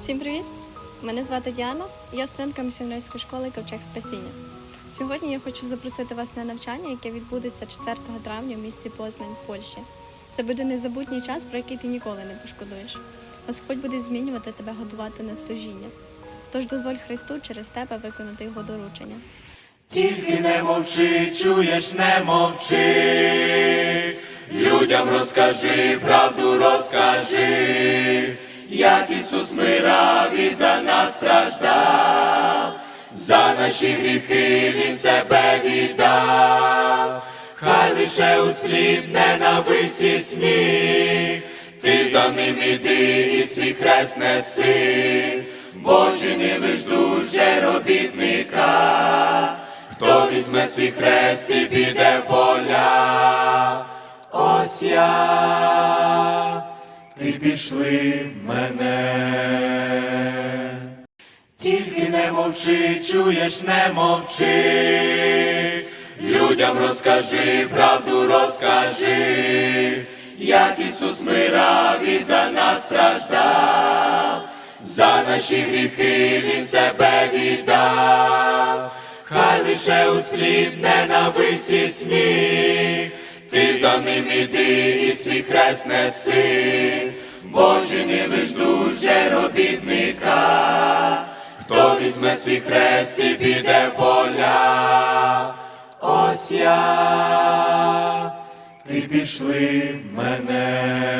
Всім привіт! Мене звати Діана, я студентка місіонерської школи Ковчег Спасіння. Сьогодні я хочу запросити вас на навчання, яке відбудеться 4 травня в місті Познань, Польщі. Це буде незабутній час, про який ти ніколи не пошкодуєш. Господь буде змінювати тебе, готувати на служіння. Тож дозволь Христу через тебе виконати його доручення. Тільки не мовчи, чуєш, не мовчи. Людям розкажи, правду розкажи, як Ісус мирав і за нас страждав, за наші гріхи Він себе віддав, хай лише услід ненависті сміх, ти за ним іди і свій хрест неси, Божі ними ждуть же робітника. Хто візьме свій хрест і піде в поля, ось я, пішли мене. Тільки не мовчи, чуєш, не мовчи, людям розкажи, правду розкажи, як Ісус мирав і за нас страждав, за наші гріхи Він себе віддав, хай лише услід ненависті сміх, ти за ним іди і свій хрест неси, Божі ними ждуть робітника, хто візьме свій хрест і піде в поля, ось я, ти пішли мене.